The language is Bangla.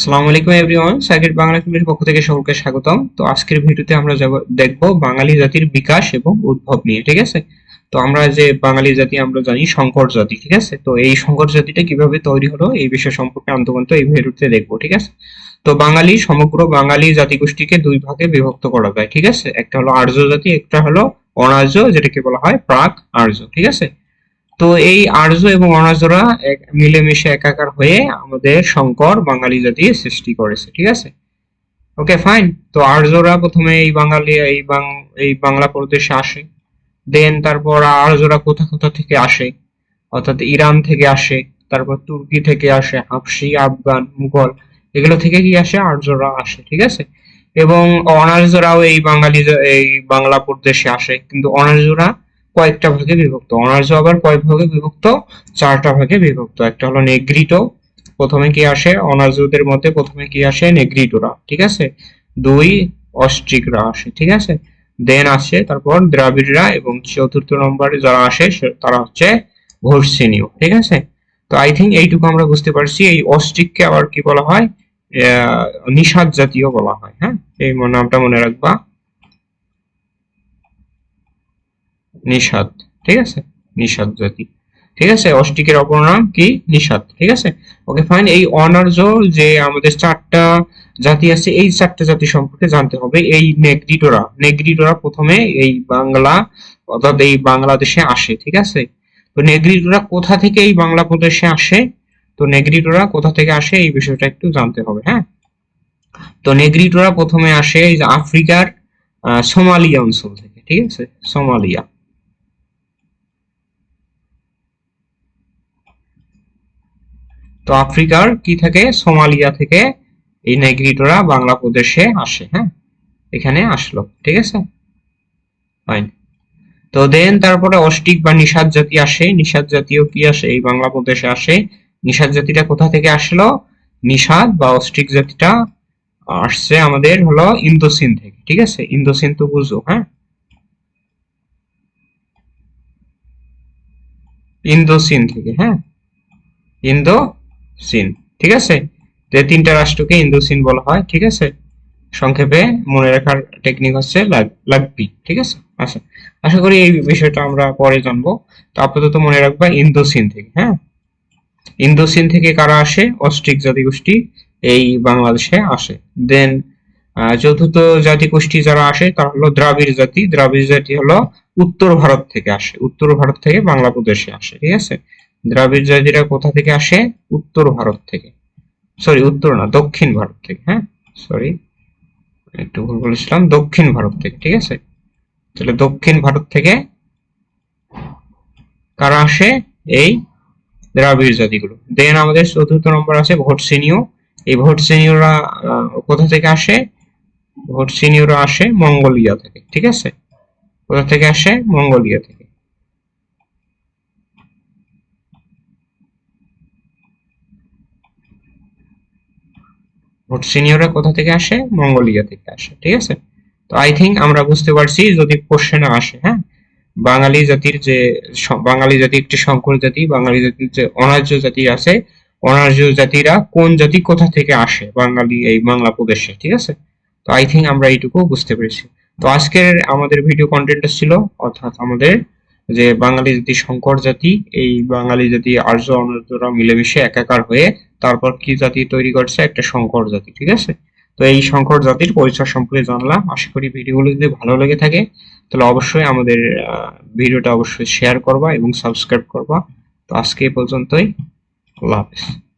আসসালামু আলাইকুম এভরিওয়ান সার্কিট বাংলা টিভির পক্ষ থেকে সকলকে স্বাগতম। তো আজকের ভিডিওতে আমরা যাব, দেখব বাঙালি জাতির বিকাশ এবং উদ্ভব নিয়ে, ঠিক আছে? তো আমরা যে বাঙালি জাতি, আমরা জানি সংকর জাতি, ঠিক আছে? তো এই সংকর জাতিটা কীভাবে তৈরি হলো, এই বিষয় সম্পর্কে আন্তগন্ত এই ভিডিওতে দেখব, ঠিক আছে? তো বাঙালি, সমগ্র বাঙালি জাতিগোষ্ঠীকে দুই ভাগে বিভক্ত করা যায়, ঠিক আছে? একটা হলো আর্য জাতি, একটা হলো অনার্য, যেটাকে বলা হয় প্রাক আর্য, ঠিক আছে? তো এই আর্য এবং অনার্যরা মিলেমিশে একাকার হয়ে আমাদের শঙ্কর বাঙালি জাতি সৃষ্টি করেছে, ঠিক আছে? ওকে ফাইন তো আর্যরা প্রথমে এই বাঙালি, এই এই বাংলা প্রদেশে আসে। দেন তারপর আর্যরা কোথা কোথা থেকে আসে? অর্থাৎ ইরান থেকে আসে, তারপর তুর্কি থেকে আসে, হাফসি, আফগান, মুঘল, এগুলো থেকে কি আসে? আর্যরা আসে, ঠিক আছে? এবং অনার্যরাও এই বাঙালি, এই বাংলা প্রদেশে আসে। কিন্তু অনার্যরা কয়েকটা ভাগে বিভক্ত। অনার্য আবার কয়েক ভাগে বিভক্ত, চারটা ভাগে বিভক্ত। একটা হলো নেগ্রিটো প্রথমে কি আসে? অনার্যদের মধ্যে প্রথমে কি আসে? নেগ্রিটোরা ঠিক আছে? দুই অস্ট্রিকরা আসে, ঠিক আছে? দেন আসে তারপর দ্রাবিড়রা এবং চতুর্থ নম্বরে যারা আসে তারা হচ্ছে ভর্সিনীয়, ঠিক আছে? তো আই থিঙ্ক এইটুকু আমরা বুঝতে পারছি। এই অস্ট্রিককে আবার কি বলা হয়? নিষাদ জাতীয় বলা হয় হ্যাঁ? এই নামটা মনে রাখবা। নিষাদ, ঠিক আছে? নিষাদ জাতি ঠিক আছে? অস্ট্রিকের অপর নাম কি? নিষাদ, ঠিক আছে? ওকে ফাইন এই অনার্য যে আমাদের চারটা জাতি আছে, এই চারটা জাতি সম্পর্কে জানতে হবে। এই নেগ্রিটোরা নেগ্রিটোরা প্রথমে এই বাংলা, অর্থাৎ এই বাংলাদেশে আসে, ঠিক আছে? তো নেগ্রিটোরা কোথা থেকে এই বাংলা প্রদেশে আসে? তো নেগ্রিটোরা কোথা থেকে আসে? এই বিষয়টা একটু জানতে হবে হ্যাঁ? তো নেগ্রিটোরা প্রথমে আসে এই আফ্রিকার সোমালিয়া অঞ্চল থেকে, ঠিক আছে? সোমালিয়া। তো আফ্রিকার কি থাকে? সোমালিয়া থেকে এই নেগ্রিটোরা বাংলা প্রদেশে আসে হ্যাঁ? এখানে আসলো, ঠিক আছে? তো দেন তারপরে অস্টিক বা নিষাদ জাতি আসে। নিষাদ জাতীয় কি আসে? এই বাংলা প্রদেশে আসে। নিষাদ জাতিটা কোথা থেকে আসলো? নিষাদ বা অস্টিক জাতিটা আসছে আমাদের হলো ইন্দোসিন থেকে, ঠিক আছে? ইন্দোসিন তো বুঝো হ্যাঁ? ইন্দোসিন থেকে হ্যাঁ? ইন্দো সিন, ঠিক আছে? যে তিনটা রাষ্ট্রকে ইন্দোসিন বলা হয়, ঠিক আছে? সংক্ষেপে মনে রাখার টেকনিক হচ্ছে লাগ- লাগবি ঠিক আছে? আচ্ছা আশা করি এই বিষয়টা আমরা পরে জানব। তো আপাতত মনে রাখবা ইন্দোসিন থেকে হ্যাঁ? ইন্দোসিন থেকে কারা আসে? অস্ট্রিক জাতিগোষ্ঠী এই বাংলাদেশে আসে। দেন চতুর্থ জাতিগোষ্ঠী যারা আসে, তারা হলো দ্রাবিড় জাতি। দ্রাবিড় জাতি হলো উত্তর ভারত থেকে আসে, উত্তর ভারত থেকে বাংলা প্রদেশে আসে, ঠিক আছে? দ্রাবিড় জাতিরা কোথা থেকে আসে? উত্তর ভারত থেকে। সরি উত্তর না দক্ষিণ ভারত থেকে হ্যাঁ? সরি একটু ভুল বলেছিলাম দক্ষিণ ভারত থেকে ঠিক আছে? তাহলে দক্ষিণ ভারত থেকে কারা আসে? এই দ্রাবিড় জাতিগুলো দেন আমাদের চতুর্থ নম্বর আছে ভোট ভোটসিনীয় এই ভোটসিনীয়রা আহ, কোথা থেকে আসে? ভোট ভোটসিনীয়রা আসে মঙ্গোলিয়া থেকে ঠিক আছে? কোথা থেকে আসে? মঙ্গোলিয়া থেকে। ভোট সিনিয়ররা কোথা থেকে আসে? মঙ্গোলিয়া থেকে আসে, ঠিক আছে? তো আই থিঙ্ক আমরা বুঝতে পারছি যদি কোশ্চেনে আসে হ্যাঁ? বাঙালি জাতির যে বাঙালি জাতি একটি সংকর জাতি, বাঙালি জাতির যে অনার্য জাতি আছে, অনার্য জাতিরা কোন জাতি কোথা থেকে আসে বাঙালি এই বাংলা প্রদেশে, ঠিক আছে? তো আই থিঙ্ক আমরা এইটুকু বুঝতে পেরেছি। তো আজকের আমাদের ভিডিও কন্টেন্টটা ছিল অর্থাৎ আমাদের যে বাঙালি জাতি সংকর জাতি, এই বাঙালি জাতি আর্য অনার্যরা মিলেমিশে একাকার হয়ে তারপর কি জাতি তৈরি করছে? একটা সংকর জাতি, ঠিক আছে? তো এই সংকর জাতির পরিচয় সম্পর্কে জানলাম। আশা করি ভিডিওগুলো যদি ভালো লেগে থাকে, তাহলে অবশ্যই আমাদের ভিডিওটা অবশ্যই শেয়ার করবা এবং সাবস্ক্রাইব করবা। তো আজকে এই পর্যন্তই। আল্লাহ হাফেজ।